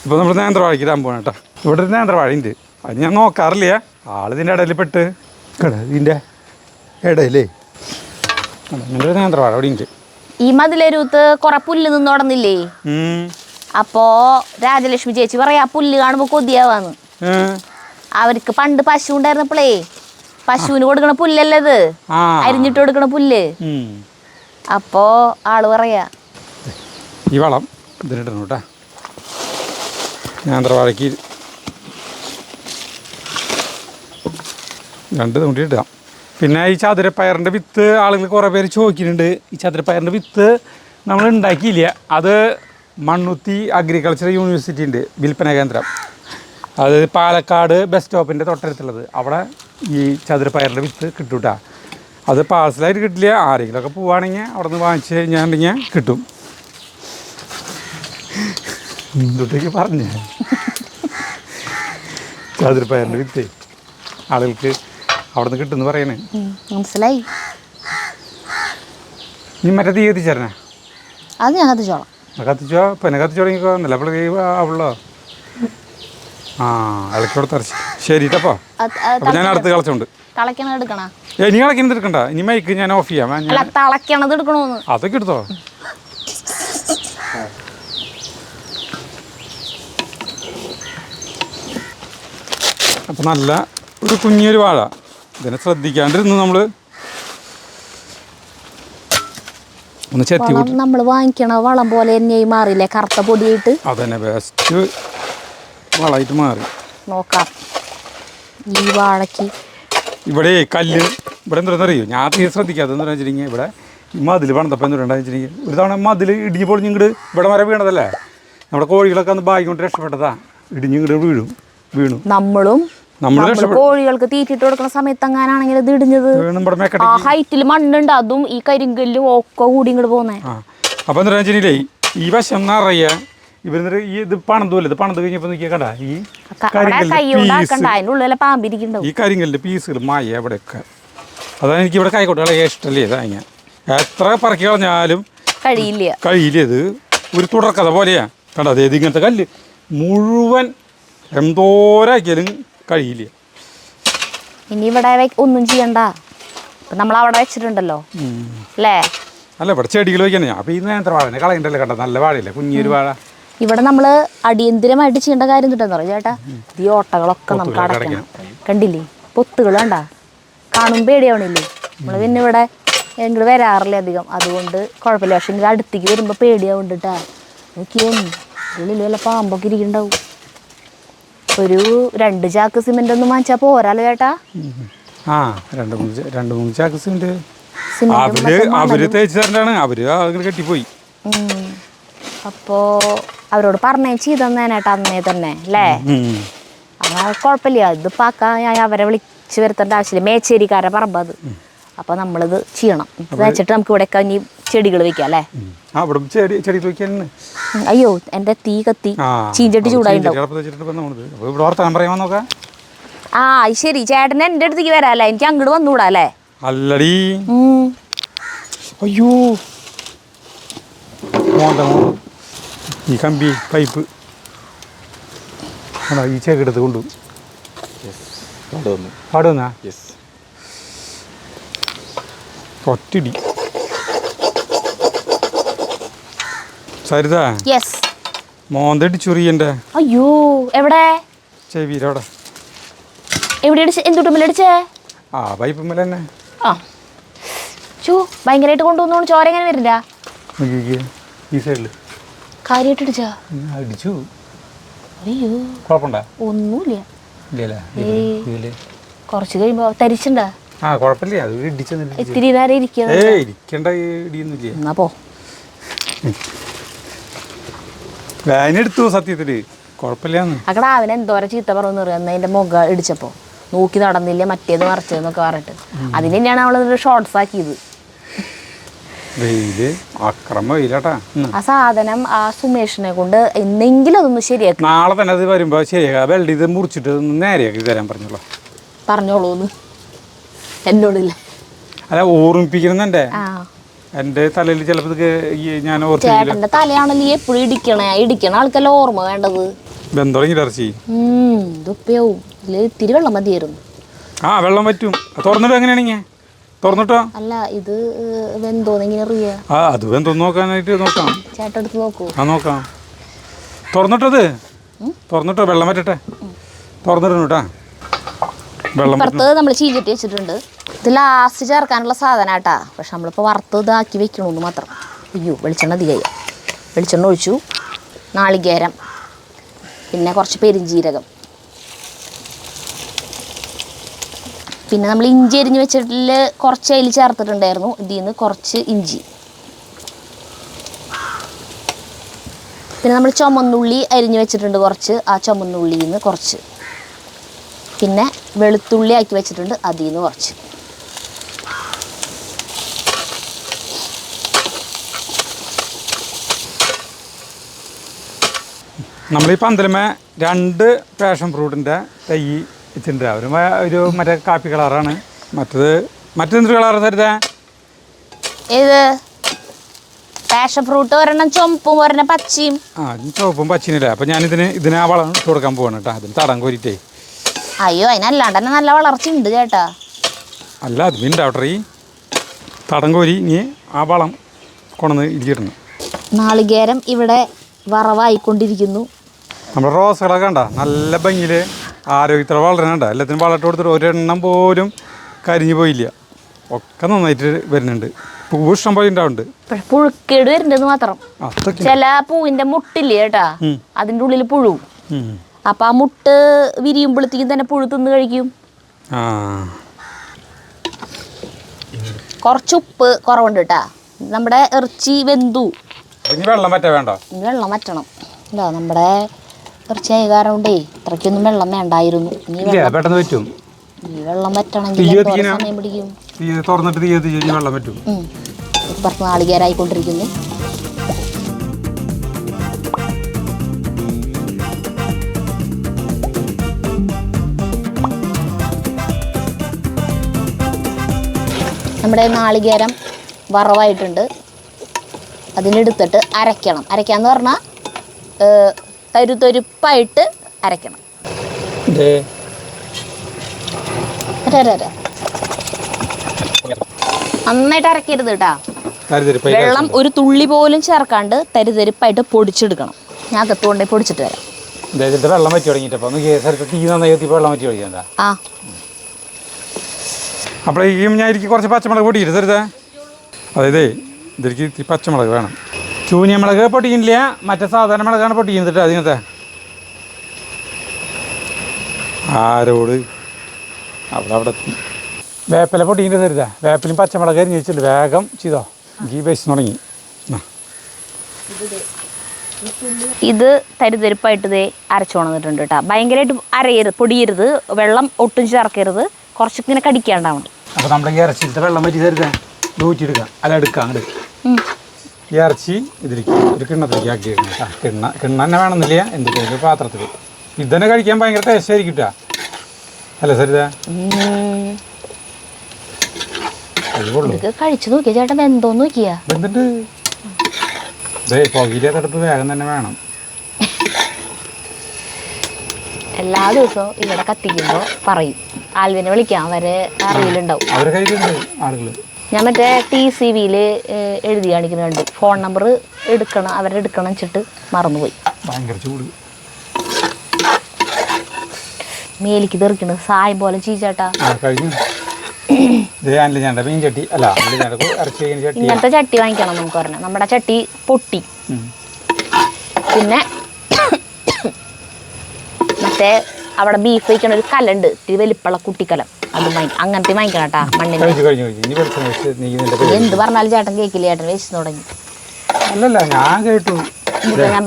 ഇപ്പോൾ നമ്മൾ നേന്ത്രവാഴയ്ക്ക് ഇടാൻ പോകണം കേട്ടോ. ഇവിടെ ഒരു നേന്ത്രവാഴയുണ്ട് അത് ഞാൻ നോക്കാറില്ല. ആളിതിന്റെ ഇടയിൽ പെട്ട് കട ഇതിന്റെ ഇടയിലേ. ഇങ്ങനെ ഒരു നേന്ത്രവാഴ അവിടെ ഉണ്ട്. ഈ മതിലരുത്ത് കുറെ പുല്ല് നിന്ന് തുടങ്ങില്ലേ ഉം. അപ്പോ രാജലക്ഷ്മി ചേച്ചി പറയാ പുല്ല് കാണുമ്പോ കൊതിയാവാന്ന്. അവർക്ക് പണ്ട് പശു ഉണ്ടായിരുന്നപ്പോഴേ പശുവിന് കൊടുക്കണ പുല്ലല്ലേ ഇത്? അരിഞ്ഞിട്ട് കൊടുക്കണ പുല്ല്? അപ്പോ ആൾ പറയാ. ഈ വളം ഇതിനിടണം കേട്ടാ. ഞാൻ വാഴയ്ക്ക് രണ്ട് തുണ്ടി ഇടാം. പിന്നെ ഈ ചതുരപ്പയറിന്റെ വിത്ത് ആളുകൾ കുറേ പേര് ചോദിക്കുന്നുണ്ട്. ഈ ചതുരപ്പയറിന്റെ വിത്ത് നമ്മൾ ഉണ്ടാക്കിയില്ല. അത് മണ്ണുത്തി അഗ്രികൾച്ചർ യൂണിവേഴ്സിറ്റി ഉണ്ട് വിൽപ്പന കേന്ദ്രം. അത് പാലക്കാട് ബസ് സ്റ്റോപ്പിന്റെ തൊട്ടടുത്തുള്ളത്. അവിടെ ഈ ചതുരപ്പയറിന്റെ വിത്ത് കിട്ടൂട്ടാ. അത് പാഴ്സലായിട്ട് കിട്ടില്ല. ആരെങ്കിലുമൊക്കെ പോവുകയാണെങ്കിൽ അവിടെ നിന്ന് വാങ്ങിച്ച് കഴിഞ്ഞാണ്ടെങ്കിൽ കിട്ടും. എന്തൊട്ടേക്ക് പറഞ്ഞേ? ചതുരപ്പയറിന്റെ വിത്ത് ആളുകൾക്ക് അവിടെ നിന്ന് കിട്ടുമെന്ന് പറയണേ. മനസ്സിലായി. നീ മറ്റേ തീ കത്തിച്ചേരണേ? അത് ഞാൻ കത്തിച്ചോളാം. കത്തിച്ചോ? പിന്നെ കത്തിച്ചു തുടങ്ങിക്കോ എന്നല്ല അപ്പോൾ ആവുള്ളോ ആ ശരി കേട്ടോ അപ്പോൾ ഞാൻ അടുത്ത് കളച്ചുണ്ട്. തിളക്കണത് എടുക്കണോ? ഏ നീ കളക്കുന്നത് എടുക്കണ്ട. ഇനി മൈക്ക് ഞാൻ ഓഫ് ചെയ്യാം. അല്ല ഞാൻ തിളക്കണത് എടുക്കണോന്ന്. അതൊക്കെ എടുത്തോ. അപ്പം നല്ല ഒരു കുഞ്ഞൊരു വാഴ. ഇതിനെ ശ്രദ്ധിക്കാണ്ടിരുന്നു നമ്മൾ ഒന്ന് ചെത്തി നമ്മൾ വാങ്ങിക്കണ വളം പോലെ തന്നെയായി മാറിയില്ലേ? കറുത്ത പൊടിയിട്ട് അതന്നെ ബെസ്റ്റ് വളമായിട്ട് മാറി. നോക്കാം. ഈ വാഴയ്ക്ക്. ഇവിടെ കല്ല് ഇവിടെ എന്താണെന്ന് അറിയോ? ഞാൻ തീരെ ശ്രദ്ധിക്കാതെ എന്താ വെച്ചിട്ടുണ്ടെങ്കിൽ ഇവിടെ മതിൽ പണിതപ്പം എന്തുണ്ടാന്ന് വെച്ചിട്ടുണ്ടെങ്കിൽ ഒരു തവണ മതിൽ ഇടിഞ്ഞ് പൊളിഞ്ഞ് ഇങ്ങോട്ട് ഇവിടെ വരെ വീണതല്ലേ? നമ്മുടെ കോഴികളൊക്കെ ഒന്ന് ബാഗ് കൊണ്ട് രക്ഷപ്പെട്ടതാ. ഇടിഞ്ഞ് ഇങ്ങോട്ട് വീഴും വീണു. നമ്മളും നമ്മൾ കോഴികൾക്ക് തീറ്റിട്ട് കൊടുക്കുന്ന സമയത്ത് അങ്ങനാണെങ്കിൽ ഇത് ഇടിഞ്ഞത്. ഹൈറ്റിൽ മണ്ണുണ്ട് അതും ഈ കരിങ്കല്ലും ഒക്കെ കൂടി ഇങ്ങോട്ട് പോകുന്നേ അപ്പൊ എന്താ വെച്ചിട്ടുണ്ടെങ്കിലേ ഈ വശം നിറയെ ഇവർ ഈ ഇത് പണിതൂല്ലേ ഇത് പണന്ത് കഴിഞ്ഞപ്പോൾ നോക്കിയാൽ കണ്ട? ഈ അവിടെ കൈ കരിങ്കല്ല് കൊണ്ട് പീസ് ആക്കണ്ട അതിന്റെ ഈ കരിങ്കല്ലിന്റെ പീസുകൾ മായ എവിടെയൊക്കെ? അതാണ് എനിക്ക് ഇവിടെ കൈക്കോട്ടുകളെ ഇഷ്ടമല്ലേ ഇതാ എത്ര പറക്കി കളഞ്ഞാലും കഴിയില്ല. കഴിയില്ല. ഇത് ഒരു തുടർക്കഥ പോലെയാ. കണ്ട? അതായത് ഇങ്ങനത്തെ കല്ല്. മുഴുവൻ എന്തോരാക്കിയാലും കഴിയില്ല. ഇനി ഇവിടെ ഒന്നും ചെയ്യണ്ട. നമ്മൾ അവിടെ വെച്ചിട്ടുണ്ടല്ലോ. അല്ലേ അല്ല ഇവിടെ ചെടികൾ വയ്ക്കണേ അപ്പൊ ഈ നേന്ത്ര വാഴ കളയണ്ടല്ലേ കണ്ട? നല്ല വാഴയില്ലേ? കുഞ്ഞൊരു വാഴ. ഇവിടെ നമ്മൾ അടിയന്തിരമായിട്ട് ചെയ്യേണ്ട കാര്യം കിട്ടാന്ന് പറയും ചേട്ടാ? ഈ ഓട്ടകളൊക്കെ നമുക്ക് അടക്കണം അടയ്ക്കണം. കണ്ടില്ലേ? പൊത്തുകൾ വേണ്ട കാണുമ്പോൾ പേടിയാവണില്ലേ? നമ്മൾ പിന്നെ ഇവിടെ ഇങ്ങോട്ട് വരാറില്ല അധികം. അതുകൊണ്ട് കുഴപ്പമില്ല. പക്ഷെ ഇങ്ങനെ അടുത്തേക്ക് വരുമ്പോൾ പേടിയാവുണ്ടിട്ടാ. ഉള്ളിൽ വല്ല പാമ്പൊക്കെ ഇരിക്കണ്ടാവും. ഒരു രണ്ട് ചാക്ക് സിമെന്റ് ഒന്നും വാങ്ങിച്ചാൽ പോരാലോ ചേട്ടാ? ആ രണ്ട് മൂന്ന് രണ്ട് മൂന്ന് ചാക്ക് സിമെന്റും. അവർ അവർ തേച്ച് തരണ്ടാണ്. അവർ കെട്ടിപ്പോയി. അപ്പോൾ അവരോട് പറഞ്ഞേ ചെയ്തന്നേനേട്ടാ അന്നേ തന്നെ അല്ലേ? അങ്ങനെ കുഴപ്പമില്ല ഇതിപ്പോൾ ആക്കാൻ ഞാൻ അവരെ വിളിച്ച് വരുത്തേണ്ട ആവശ്യമില്ല. മേച്ചേരിക്കാരെ പറമ്പ് അത്. അപ്പോൾ നമ്മളിത് ചെയ്യണം. വെച്ചിട്ട് നമുക്ക് ഇവിടെയൊക്കെ ഇനി ചെടികൾ വെക്കാം അല്ലേ? ഇവിടെ അയ്യോ എന്റെ തീ കത്തി. ചീഞ്ചട്ടി ചൂടായിട്ടുണ്ടാവും ഇവിടെ ആ ശരി. ചേട്ടൻ എന്റെ അടുത്തേക്ക് വരാല്ലേ എനിക്ക് അങ്ങോട്ട് വന്നുകൂടാ അല്ലേ? അല്ലടി. അയ്യോ. ഈ കമ്പി പൈപ്പ് ആണോ ഈ ചേക്കെടുത്ത് കൊണ്ടു പാടുവന്നാ? ഒറ്റടി സരിത? യെസ് മോന്തടി ചുറിയന്റെ അയ്യോ എവിടെ? ചെവിയിലവിടെ എവിടെ അടിച്ചേ? ആ പൈപ്പ് മേലെ തന്നെ. ആ. ചൂ ഭയങ്കരമായിട്ട് കൊണ്ടുവന്നോണ്ട് ചോര എങ്ങനെ വരില്ല? ഈ സൈഡിൽ കാര്യമായിട്ട് അടിച്ചാ അടിച്ചു. അയ്യോ. കുഴപ്പമുണ്ടോ? ഒന്നുമില്ല. കുറച്ച് കഴിയുമ്പോ തരിച്ചുണ്ടാ? ആ കുഴപ്പമില്ല. അത് ഇടിച്ചെന്നില്ല ഇത്തിരി നേരം ഇരിക്കുക ഇരിക്കണ്ട ഇടിയൊന്നുമില്ല? എന്നാ പോ. എടുത്തു സത്യത്തിൽ. കുഴപ്പമില്ലാന്ന്. അക്കടാ എന്തോരം ചീത്ത പറഞ്ഞു അറിയാം? അതിന്റെ മുഖം ഇടിച്ചപ്പോ. നോക്കി നടന്നില്ല മറ്റേത് മറിച്ചതെന്നൊക്കെ പറഞ്ഞിട്ട്. അതിന് തന്നെയാണ് അവളൊരു ഷോർട്സ് ആക്കിയത്. വെയിൽ അക്രമ വെയിലാട്ടാ ആ സാധനം ആ സുമേഷിനെ കൊണ്ട് എന്തെങ്കിലും അതൊന്ന് ശരിയാക്കി. നാളെ തന്നെ അത് വരുമ്പോ ശരിയാക്കാം. വെൽഡ് ഇത് മുറിച്ചിട്ട് ഒന്ന് നേരെയാക്കി തരാൻ പറഞ്ഞോളൂ. പറഞ്ഞോളൂന്ന് എന്നോടില്ല. അല്ല ഓർമ്മിപ്പിക്കുന്നുണ്ടെ. ആ. എന്റെ തലയിൽ ചിലപ്പോൾ ഇത് ഞാൻ ചേട്ടന്റെ തലയാണല്ലോ ഈ എപ്പോഴും ഇടിക്കണേ? ഇടിക്കണ ആൾക്കല്ല ഓർമ്മ വേണ്ടത്? ബന്ധം തുടങ്ങി ഇറച്ചി. ഉം, ഇതൊക്കെയാവും ഇതിൽ ഇത്തിരി വെള്ളം മതിയായിരുന്നു. ആ വെള്ളം പറ്റും തുറന്നിട്ട് എങ്ങനെയാണെങ്കിൽ തുറന്നിട്ടോ? അല്ല ഇത് വെന്തോന്ന് ഇങ്ങനെ റിയ. ആ അത് വെന്തോ നോക്കാനായിട്ട് നോക്കാം. ചേട്ടൻ എടുത്ത് നോക്കൂ. ആ നോക്കാം. തുറന്നിട്ടത്? തുറന്നിട്ടോ വെള്ളം പറ്റട്ടെ തുറന്നിടണം കേട്ടാ. വെള്ളം ഇപ്പുറത്ത് നമ്മൾ ചീഞ്ചട്ടി വെച്ചിട്ടുണ്ട്. ഇത് ലാസ്റ്റ് ചേർക്കാനുള്ള സാധനം കേട്ടാ പക്ഷെ നമ്മളിപ്പോൾ വറുത്ത് ഇതാക്കി വെക്കണമെന്ന് മാത്രം. അയ്യോ വെളിച്ചെണ്ണ അധികമായി വെളിച്ചെണ്ണ ഒഴിച്ചു. നാളികേരം. പിന്നെ കുറച്ച് പെരിഞ്ജീരകം പിന്നെ നമ്മൾ ഇഞ്ചി അരിഞ്ഞ് വെച്ചിട്ടിൽ കുറച്ച് അതിൽ ചേർത്തിട്ടുണ്ടായിരുന്നു. ഇതിൽ നിന്ന് കുറച്ച് ഇഞ്ചി. പിന്നെ നമ്മൾ ചുമന്നുള്ളി അരിഞ്ഞ് വെച്ചിട്ടുണ്ട് കുറച്ച്. ആ ചുമന്നുള്ളിയിൽ നിന്ന് കുറച്ച്. പിന്നെ വെളുത്തുള്ളി ആക്കി വെച്ചിട്ടുണ്ട് അതിൽ നിന്ന് കുറച്ച്. നമ്മൾ ഈ പന്തലുമേ രണ്ട് പാഷൻ ഫ്രൂട്ടിന്റെ തൈ വെച്ചിട്ടുണ്ട് അവർ ഒരു മറ്റേ കാപ്പി കളറാണ്. മറ്റത് മറ്റെന്ത് കളറാണ് തരുതാ ഇത് പാഷൻ ഫ്രൂട്ട് ഒരെണ്ണം ചുമപ്പും ഒരെണ്ണം പച്ചയും. ആ ചുവപ്പും പച്ചിനില്ല അപ്പം ഞാനിതിന് ഇതിനെ ആ വളം ഇട്ട് കൊടുക്കാൻ പോവാണ് കേട്ടോ. അതിന് തടം കോരിട്ടേ അയ്യോ അതിനല്ലാണ്ട് തന്നെ നല്ല വളർച്ച ഉണ്ട് ചേട്ടാ. അല്ല അത് മിണ്ടാവട്ടെ. ഈ തടം കോരി ഇനി ആ വളം കൊണ്ടുവന്ന് ഇരിക്കണം നാളികേരം ഇവിടെ വറവായിക്കൊണ്ടിരിക്കുന്നു. നമ്മുടെ റോസുകളൊക്കെ കണ്ട? നല്ല ഭംഗിയിൽ ആരോഗ്യത്തോടെ വളരണണ്ട. എല്ലാത്തിനും വളർട്ട് കൊടുത്തിട്ട് ഒരെണ്ണം പോലും കരിഞ്ഞു പോയില്ല. ഒക്കെ നന്നായിട്ട് വരുന്നുണ്ട്. പൂവ് ഇഷ്ടം പോലെ ഉണ്ടാവുന്നുണ്ട്. പുഴുക്കേട് വരുന്നത് മാത്രം. ചില പൂവിന്റെ മുട്ടില്ലേ കേട്ടാ അതിന്റെ ഉള്ളിൽ പുഴു അപ്പൊ ആ മുട്ട് വിരിയുമ്പോഴത്തേക്കും തന്നെ പുഴു തിന്ന് കഴിക്കും. കുറച്ച് ഉപ്പ് കുറവുണ്ട് കേട്ടാ. നമ്മുടെ ഇറച്ചി വെന്തു. വെള്ളം പറ്റാ വേണ്ട? വെള്ളം വറ്റണം. എന്താ നമ്മുടെ ഇറച്ചി ആയ കാരണം കൊണ്ടേ ഇത്രയ്ക്കൊന്നും വെള്ളം വേണ്ടായിരുന്നു. പെട്ടെന്ന് പറ്റും. ഈ വെള്ളം പറ്റണമെങ്കിൽ എന്തോരം സമയം പിടിക്കും? തീ തുറന്നിട്ട് തീ കത്തിച്ച് കഴിഞ്ഞാൽ വെള്ളം പറ്റും. ഉം. ഇപ്പുറത്ത് നാളികേരായിക്കൊണ്ടിരിക്കുന്നു. നമ്മുടെ നാളികേരം വറവായിട്ടുണ്ട്. അതിനെടുത്തിട്ട് അരയ്ക്കണം. അരയ്ക്കാന്ന് പറഞ്ഞാൽ തരുതൊരുപ്പായിട്ട് അരയ്ക്കണം. അര, അര, അര. നന്നായിട്ട് അരക്കരുത് കേട്ടാ. വെള്ളം ഒരു തുള്ളി പോലും ചേർക്കാണ്ട് തരിതരിപ്പായിട്ട് പൊടിച്ചെടുക്കണം ഞാൻ കത്തുകൊണ്ടേ പൊടിച്ചിട്ട് വരാം. വെള്ളം ഞാൻ എനിക്ക് കുറച്ച് പച്ചമുളക് പൊടിയിരുത്തരുത് തരുതേ അതായത് ഇതിലേക്ക് പച്ചമുളക് വേണം. ചൂനിയ മുളക് പൊട്ടിക്കുന്നില്ല. മറ്റേ സാധാരണ മുളകാണ് പൊട്ടിക്കുന്നത് അതിനകത്തെ. ആരോട്? അവിടെ അവിടെ. വേപ്പില പൊട്ടിക്കിന്റെ തരുതാ വേപ്പിലും പച്ചമുളക് അരിഞ്ഞ് വേഗം ചെയ്തോ. ഗീ ബസ് തുടങ്ങി. ഇത് തരിതരിപ്പായിട്ട് ദേ അരച്ചു കൊണ്ടിട്ടുണ്ട് കേട്ടോ ഭയങ്കരമായിട്ട് അരയരുത് പൊടിയരുത്. വെള്ളം ഒട്ടും ചേർക്കരുത്. കുറച്ച് ഇങ്ങനെ കടിക്കാണ്ടാവണം അപ്പോൾ നമ്മുടെ ഈ അരച്ചിട്ട് വെള്ളം പറ്റി തരുതാ. ഊറ്റിയെടുക്കാം അല്ല എടുക്കാം അങ്ങോട്ട് ഇറച്ചി ഇതിലേക്ക് ഒരു കിണ്ണത്തിലേക്ക് ആക്കി ആ കിണ്ണ കിണ്ണ തന്നെ വേണമെന്നില്ല എന്തിന്റെ പാത്രത്തിൽ. ഇതന്നെ തന്നെ കഴിക്കാൻ ഭയങ്കര ടേസ്റ്റ് ആയിരിക്കും കേട്ടോ അല്ല സരിത? ഉം. അത് കൊള്ളു ഇത് കഴിച്ചു നോക്കിയ ചേട്ടൻ എന്തോന്ന് നോക്കിയാ. എന്തുണ്ട് ഇതേ പുകയിലേത്തടുപ്പ് വേഗം തന്നെ വേണം. എല്ലാ ദിവസവും ഇവിടെ കത്തിക്കുമ്പോൾ പറയും. ആൽവിനെ വിളിക്കാം അവരെ അറിയിലുണ്ടാവും. അവരെ കയ്യിലുണ്ട് ആളുകൾ ഞാൻ മറ്റേ ടി സി വിയിൽ എഴുതി കാണിക്കുന്നുണ്ട്. ഫോൺ നമ്പർ എടുക്കണം അവരെ എടുക്കണം വെച്ചിട്ട് മറന്നുപോയി. ഭയങ്കര ചൂട്. മേലിക്ക് തെറിക്കണത് സായം പോലെ ചീച്ചേട്ടാ. ഇങ്ങനത്തെ ചട്ടി വാങ്ങിക്കണം നമുക്ക് പറഞ്ഞാൽ നമ്മുടെ ചട്ടി പൊട്ടി. പിന്നെ മറ്റേ അവിടെ ബീഫ് വയ്ക്കണ ഒരു കലുണ്ട്. ഇത്തിരി വലിപ്പുള്ള കുട്ടിക്കലം. അത് അങ്ങനത്തെ വാങ്ങിക്കണം കേട്ടാ മണ്ണിന് എന്ത് പറഞ്ഞാലും ചേട്ടൻ കേക്കില്ല? ചേട്ടൻ വെച്ച് തുടങ്ങി. അല്ലല്ല ഞാൻ കേട്ടു. ഞാൻ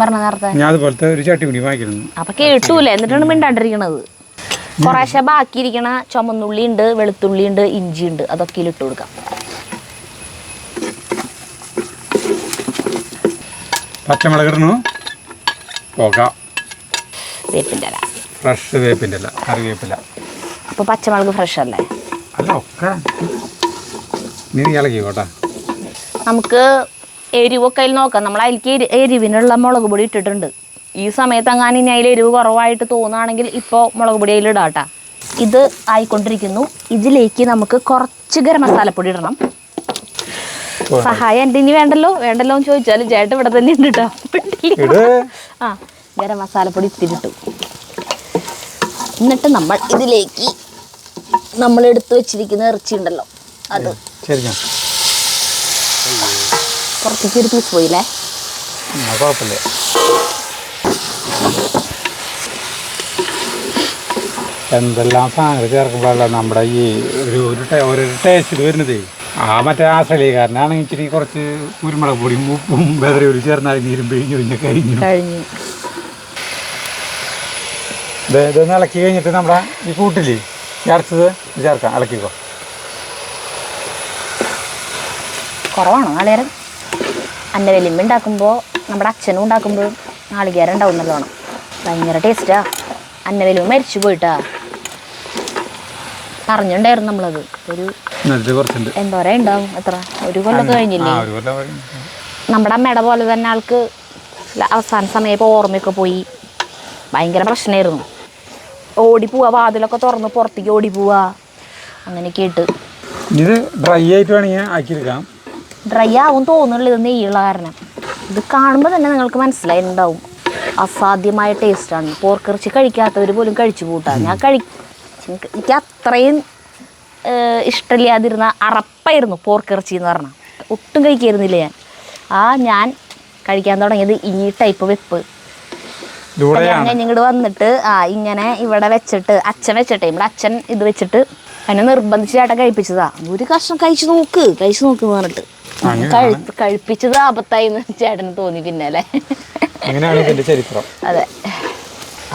പറഞ്ഞ നേരത്തെ? അപ്പൊ കേട്ടൂല? എന്നിട്ടാണ് മിണ്ടാണ്ടിരിക്കണത്. കുറേശ്ശെ ബാക്കിയിരിക്കണ ചുമന്നുള്ളി ഉണ്ട് വെളുത്തുള്ളി ഉണ്ട് ഇഞ്ചി ഉണ്ട്. അതൊക്കെ ഇട്ട് കൊടുക്കാം. പച്ചമുളക് ഇടണു? പോക. വേപ്പിന്റെ ഇല. ഫ്രഷ് വേപ്പിന്റെ അല്ല കറിവേപ്പില. അപ്പോൾ പച്ചമുളക് ഫ്രഷ് അല്ലേ? അല്ല ഒക്കെ. നീ ഇളക്കി കോട്ടാ. നമുക്ക് എരിവൊക്കെ അതിൽ നോക്കാം. നമ്മൾ അതിലേക്ക് എരിവിനുള്ള മുളക് പൊടി ഇട്ടിട്ടുണ്ട്. ഈ സമയത്ത് അങ്ങനെ ഇനി അതിൽ എരിവ് കുറവായിട്ട് തോന്നുകയാണെങ്കിൽ ഇപ്പോൾ മുളക് പൊടി അതിലിടാം ഇത് ആയിക്കൊണ്ടിരിക്കുന്നു. ഇതിലേക്ക് നമുക്ക് കുറച്ച് ഗരം മസാലപ്പൊടി ഇടണം. സഹായം എന്റെ ഇനി വേണ്ടല്ലോ? വേണ്ടല്ലോ എന്ന് ചോദിച്ചാലും ചേട്ടൻ ഇവിടെ തന്നെ ഉണ്ട് കേട്ടോ ആ ഗരം മസാലപ്പൊടി ഇത്തിരിട്ടു എന്നിട്ട് നമ്മൾ ഇതിലേക്ക് നമ്മൾ എടുത്തു വെച്ചിരിക്കുന്ന ഇറച്ചി ഉണ്ടല്ലോ അത്. പുറത്തേക്ക് ഒരു പീസ് പോയില്ലേ? കുഴപ്പമില്ല. എന്തെല്ലാം സാധനങ്ങൾ ചേർക്കുമ്പോഴല്ല നമ്മുടെ ഈ ഒരു ഒരു ടേ- ഒരു ടേസ്റ്റിൽ വരുന്നതേ? ആ മറ്റേ ആശ്രയിക്കാരനാണെങ്കിൽ ഇച്ചിരി കുറച്ച് കുരുമുളക് പൊടി ഉപ്പും ഒരു ചേർന്നാൽ നീരും പിഴിഞ്ഞു പിന്നെ കഴിഞ്ഞു. കഴിഞ്ഞു. ഇത് ഇളക്കി കഴിഞ്ഞിട്ട് നമ്മുടെ ഈ കൂട്ടില്ലേ? ചേർത്തത് ചേർക്കാം. ഇളക്കിക്കോ. കുറവാണോ? നാളികേരം? അന്ന വലിയമ്മ ഉണ്ടാക്കുമ്പോൾ നമ്മുടെ അച്ഛനും ഉണ്ടാക്കുമ്പോൾ നാളികേരം ഉണ്ടാവും നല്ലോണം. ഭയങ്കര ടേസ്റ്റാ അന്ന വലിയമ്മ മരിച്ചു പോയിട്ടാ. പറഞ്ഞിട്ടുണ്ടായിരുന്നു നമ്മളത്. ഒരു എന്താ പറയാ ഉണ്ടാവും എത്ര ഒരു കഴിഞ്ഞില്ലേ? കൊല്ലം കഴിഞ്ഞു. നമ്മുടെ അമ്മയുടെ പോലെ തന്നെ ആൾക്ക് അവസാന സമയപ്പോൾ ഓർമ്മയൊക്കെ പോയി. ഭയങ്കര പ്രശ്നമായിരുന്നു ഓടി പോവാ വാതിലൊക്കെ തുറന്ന് പുറത്തേക്ക് ഓടി പോവാ. അങ്ങനെയൊക്കെ ആയിട്ട്. ഇത് ഡ്രൈ ആയിട്ട് വേണമെങ്കിൽ ആക്കിയെടുക്കാം. ഡ്രൈ ആവും തോന്നുന്നില്ല ഇത് നെയ്യുള്ള കാരണം. ഇത് കാണുമ്പോൾ തന്നെ നിങ്ങൾക്ക് മനസ്സിലായിട്ടുണ്ടാവും അസാധ്യമായ ടേസ്റ്റാണ് പോർക്കിറച്ചി കഴിക്കാത്തവർ പോലും കഴിച്ചു കൂട്ടാ. ഞാൻ കഴി എനിക്ക് എനിക്ക് അത്രയും ഇഷ്ടമില്ലാതിരുന്ന അറപ്പായിരുന്നു പോർക്കിറച്ചി എന്ന് പറഞ്ഞാൽ ഒട്ടും കഴിക്കായിരുന്നില്ല ഞാൻ. ആ ഞാൻ കഴിക്കാൻ തുടങ്ങിയത് ഈ ടൈപ്പ് വെപ്പ്. ഇവിടെയാണ് ഇങ്ങോട്ട് വന്നിട്ട് ആ ഇങ്ങനെ ഇവിടെ വെച്ചിട്ട് അച്ഛൻ വെച്ചിട്ട് ഇവിടെ അച്ഛൻ ഇത് വെച്ചിട്ട് എന്നെ നിർബന്ധിച്ച് ചേട്ടൻ കഴിപ്പിച്ചതാ. ഒരു കഷ്ണം കഴിച്ചു നോക്ക് കഴിച്ചു നോക്ക് എന്ന് പറഞ്ഞിട്ട്. കഴിപ്പിച്ചത് ആപത്തായി എന്ന് ചേട്ടന് തോന്നി പിന്നെ അല്ലേ? അങ്ങനെയാണ് ഇതിന്റെ ചരിത്രം. അതെ.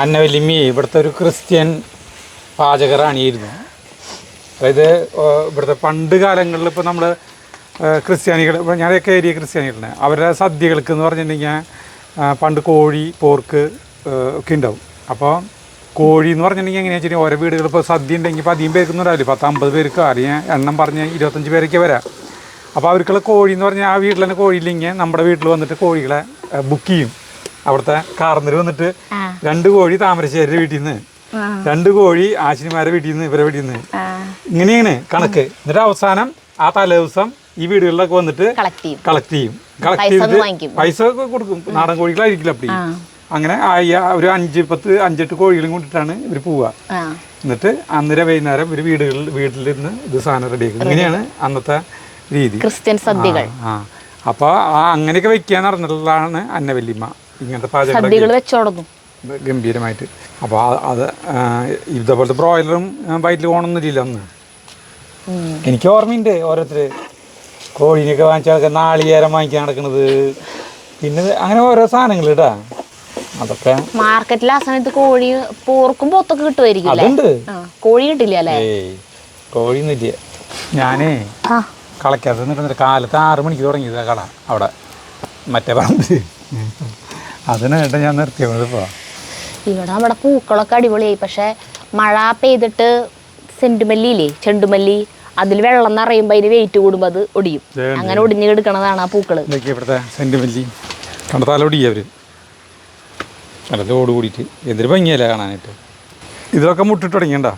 അന്നവലിമി ഇവിടുത്തെ ഒരു ക്രിസ്ത്യൻ പാചകറാണിയായിരുന്നു. അതായത് ഇവിടുത്തെ പണ്ട് കാലങ്ങളിൽ ഇപ്പോൾ നമ്മൾ ക്രിസ്ത്യാനികൾ ഞങ്ങളുടെയൊക്കെ ഏരിയ ക്രിസ്ത്യാനികളാണ് അവരുടെ സദ്യകൾക്ക് എന്ന് പറഞ്ഞിട്ടുണ്ടെങ്കിൽ പണ്ട് കോഴി പോർക്ക് ഒക്കെ ഉണ്ടാവും. അപ്പോൾ കോഴി എന്ന് പറഞ്ഞിട്ടുണ്ടെങ്കിൽ എങ്ങനെയാ ഓരോ വീടുകൾ ഇപ്പോൾ സദ്യ ഉണ്ടെങ്കിൽ ഇപ്പോൾ അധികം പേർക്കൊന്നും ഉണ്ടാവില്ല. പത്ത് അമ്പത് പേർക്ക് അല്ലെങ്കിൽ എണ്ണം പറഞ്ഞ് ഇരുപത്തഞ്ച് പേരൊക്കെ വരാം. അപ്പോൾ അവർക്കുള്ള കോഴി എന്ന് പറഞ്ഞാൽ ആ വീട്ടിൽ തന്നെ കോഴിയില്ലെങ്കിൽ നമ്മുടെ വീട്ടിൽ വന്നിട്ട് കോഴികളെ ബുക്ക് ചെയ്യും. അവിടുത്തെ കാർന്നർ വന്നിട്ട് രണ്ട് കോഴി താമരശ്ശേരി വീട്ടിൽ നിന്ന്. രണ്ട് കോഴി ആശിനിമാരെ വീട്ടിൽ നിന്ന് ഇവരെ വീട്ടിൽ നിന്ന്. ഇങ്ങനെയാണ് കണക്ക്. എന്നിട്ട് അവസാനം ആ തലേ ദിവസം ഈ വീടുകളിലൊക്കെ വന്നിട്ട് കളക്ട് ചെയ്യും. കളക്ട് കളക്ട് പൈസ ചെയ്തിട്ട് കൊടുക്കും. നാടൻ കോഴികളായിരിക്കില്ല അപ്പടി. അങ്ങനെ ഒരു അഞ്ച് പത്ത് അഞ്ചെട്ട് കോഴികളും കൊണ്ടിട്ടാണ് ഇവർ പോവുക. എന്നിട്ട് അന്നേരം വൈകുന്നേരം ഇവർ വീടുകളിൽ വീട്ടിലിരുന്ന് ഇത് സാധനം റെഡിയാക്കും ഇങ്ങനെയാണ് അന്നത്തെ രീതി. ക്രിസ്ത്യൻ സദ്യകൾ. ആ അപ്പോൾ ആ അങ്ങനെയൊക്കെ വെക്കാൻ നടന്നിട്ടുള്ളതാണ് അന്നവല്ലിമ്മ. ഇങ്ങനത്തെ പാചകം സദ്യകൾ വെച്ചോടുന്നു ഗംഭീരമായിട്ട്. അപ്പോൾ അത് ഇതേപോലത്തെ ബ്രോയിലറും വയറ്റിൽ ഓണൊന്നുമില്ല അന്ന്. എനിക്ക് ഓർമ്മയുണ്ട് ഓരോരുത്തർ കോഴീനെയൊക്കെ ആൾക്കാർ നാളികേരം വാങ്ങിക്കാൻ നടക്കുന്നത് പിന്നെ അങ്ങനെ ഓരോ സാധനങ്ങൾ കേട്ടാ അതൊക്കെ മാർക്കറ്റിൽ ആ സമയത്ത് കോഴി പോർക്കും പോത്തൊക്കെ കിട്ടുമായിരിക്കും അതുണ്ട്. കോഴി കിട്ടില്ല അല്ലേ? കോഴിയൊന്നുമില്ല ഞാനേ ആ. കളക്കകത്ത് നിൽക്കുന്നില്ല കാലത്ത് ആറ് മണിക്ക് തുടങ്ങിയതാ കട അവിടെ. മറ്റേ പറമ്പിൽ അതിനായിട്ട് ഞാൻ നിർത്തിയത് ഇപ്പോൾ ഇവിടെ നമ്മുടെ പൂക്കളൊക്കെ അടിപൊളിയായി. പക്ഷേ മഴ പെയ്തിട്ട് സെന്റുമല്ലി ഇല്ലേ ചെണ്ടുമല്ലി അതിൽ വെള്ളം നിറയുമ്പോൾ അതിന് വെയിറ്റ് കൂടുമ്പോൾ അത് ഒടിയും. അങ്ങനെ ഒടിഞ്ഞു കിടക്കണതാണ് ആ പൂക്കൾ. ഇതൊക്കെ ഇവിടുത്തെ സെന്റിമെല്ലി കണ്ട തലോടിയ അവർ നല്ല തോട് കൂടിയിട്ട്. എന്തൊരു ഭംഗിയല്ല കാണാനായിട്ട്. ഇതിലൊക്കെ മുട്ടിട്ട് തുടങ്ങിയണ്ട?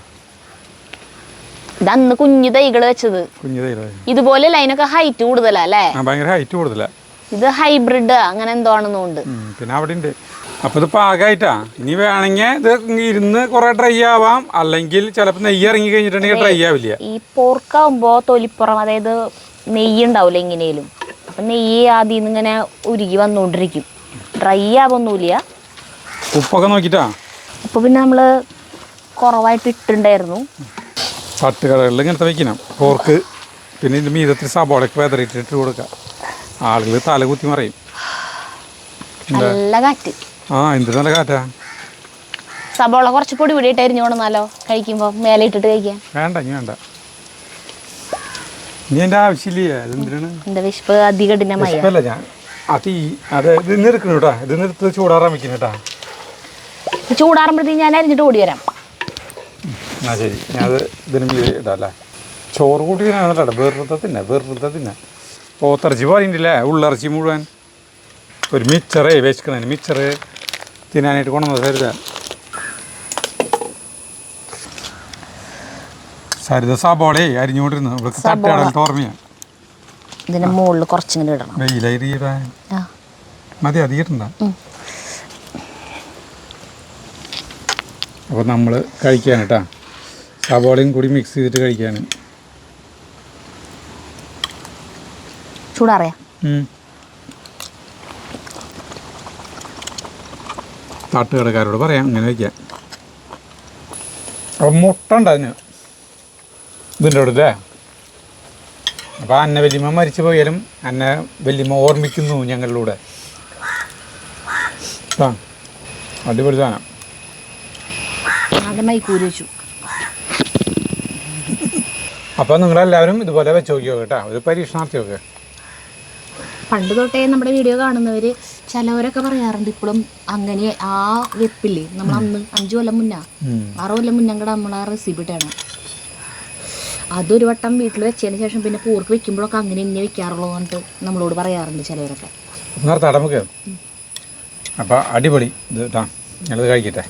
ഇത് അന്ന് കുഞ്ഞു തൈകൾ വെച്ചത്. കുഞ്ഞു ഇതുപോലെയല്ല അതിനൊക്കെ ഹൈറ്റ് കൂടുതലാ അല്ലേ? ഭയങ്കര ഹൈറ്റ് കൂടുതലാ. ഇത് ഹൈബ്രിഡ് അങ്ങനെ എന്തോ ആണെന്നുണ്ട് പിന്നെ അവിടെ ഉണ്ട് അപ്പോൾ ഇത് പാകമായിട്ടാ ഇനി വേണമെങ്കിൽ ഇത് ഇരുന്ന് കുറേ ഡ്രൈ ആവാം. അല്ലെങ്കിൽ ചിലപ്പോൾ നെയ്യ് ഇറങ്ങി കഴിഞ്ഞിട്ടുണ്ടെങ്കിൽ ഡ്രൈ ആവില്ല. ഈ പോർക്കാവുമ്പോൾ തൊലിപ്പുറം അതായത് നെയ്യ് ഉണ്ടാവില്ല എങ്ങനെയും അപ്പം നെയ്യ് ആദ്യം നിന്ന് ഇങ്ങനെ ഉരുകി വന്നുകൊണ്ടിരിക്കും ഡ്രൈ ആവൊന്നുമില്ല. ഉപ്പൊക്കെ നോക്കിട്ടാ അപ്പോൾ പിന്നെ നമ്മൾ കുറവായിട്ട് ഇട്ടുണ്ടായിരുന്നു തട്ടുകടകളിൽ ഇങ്ങനത്തെ വെക്കണം. പോർക്ക് പിന്നെ ഇതിന്റെ മീതത്തിൽ സബോളയ്ക്ക് വെതറിയിട്ട് ഇട്ട് കൊടുക്കുക ആളുകൾ തല കുത്തി മറിയും. നല്ല കാറ്റ്. ആ എന്ത് നല്ല കാറ്റാ? സബോള കുറച്ച് പൊടി അരിഞ്ഞു കൊണ്ടുവന്നാലോ കഴിക്കുമ്പോൾ മേലെ ഇട്ടിട്ട് കഴിക്കാൻ. വേണ്ട ഇനി വേണ്ട. നീ ആവശ്യമില്ല? വിശപ്പ്? വിശപ്പല്ല ഞാൻ. അത് ഈ അത് ഇത് നിൽക്കണം കേട്ടാ. ഇത് നിർത്ത് ചൂടാറാൻ വെക്കണം കേട്ടാ. ചൂടാറുമ്പോഴത്തേക്ക് ഞാൻ അരിഞ്ഞിട്ട് ഓടി വരാം. ആ ശരി. ഞാൻ അത് ഇതിന് മീത് അല്ലേ ചോറ് കൂട്ടി. വെറുതെ തിന്നെ വെറുതെ തിന്നെ. പോത്തിറച്ചി പോയിട്ടില്ലേ ഉള്ളിറച്ചി മുഴുവൻ. ഒരു മിച്ചറേ വേസ്റ്റ് മിച്ചറ്. തിന്നാനായിട്ട് കൊണ്ടുവന്നത് സരിത സരിത സബോളേ അരിഞ്ഞുകൊണ്ടിരുന്നു ഇവൾക്ക് തട്ടയാടൽ ഓർമ്മയാണ് ഇതിന്റെ മുകളിൽ കുറച്ചിങ്ങനെ ഇടണം. വെയിലരിയിടാൻ മതി ഉം. അപ്പോൾ നമ്മൾ കഴിക്കാൻ കേട്ടാ സബോളയും കൂടി മിക്സ് ചെയ്തിട്ട് കഴിക്കാൻ ചൂടാറിയാ. തട്ടുകടക്കാരോട് പറയാം അങ്ങനെ വയ്ക്കാം അപ്പം മുട്ട ഉണ്ട് അതിന് ഇതിന്റെ അടുത്തേ അപ്പോൾ അന്ന വല്യമ്മ മരിച്ചു പോയാലും അന്ന വല്യമ്മ ഓർമ്മിക്കുന്നു ഞങ്ങളിലൂടെ. ആ അടിപൊളി സാധനം. വെച്ചു. അപ്പോൾ നിങ്ങളെല്ലാവരും ഇതുപോലെ വെച്ച് നോക്കിയോ കേട്ടോ? ഒരു പരീക്ഷണാർത്ഥിയൊക്കെ. പണ്ട് തൊട്ടേ നമ്മുടെ വീഡിയോ കാണുന്നവർ ചിലവരൊക്കെ പറയാറുണ്ട് ഇപ്പോഴും അങ്ങനെ ആ വെപ്പില്ലേ? നമ്മൾ അന്ന് അഞ്ചു കൊല്ലം മുന്നാ. ആറു കൊല്ലം മുന്നേ കൂടെ നമ്മൾ ആ റെസിപ്പി ഇട്ടാണ്. അതൊരു വട്ടം വീട്ടിൽ വെച്ചതിന് ശേഷം പിന്നെ പൂർക്ക് വെക്കുമ്പോഴൊക്കെ അങ്ങനെ ഇന്നെ വെക്കാറുള്ളൂ എന്നിട്ട് നമ്മളോട് പറയാറുണ്ട് ചിലവരൊക്കെ. അപ്പോൾ അടിപൊളി. ഇത് കേട്ടോ ഞങ്ങളിത് കഴിക്കട്ടെ.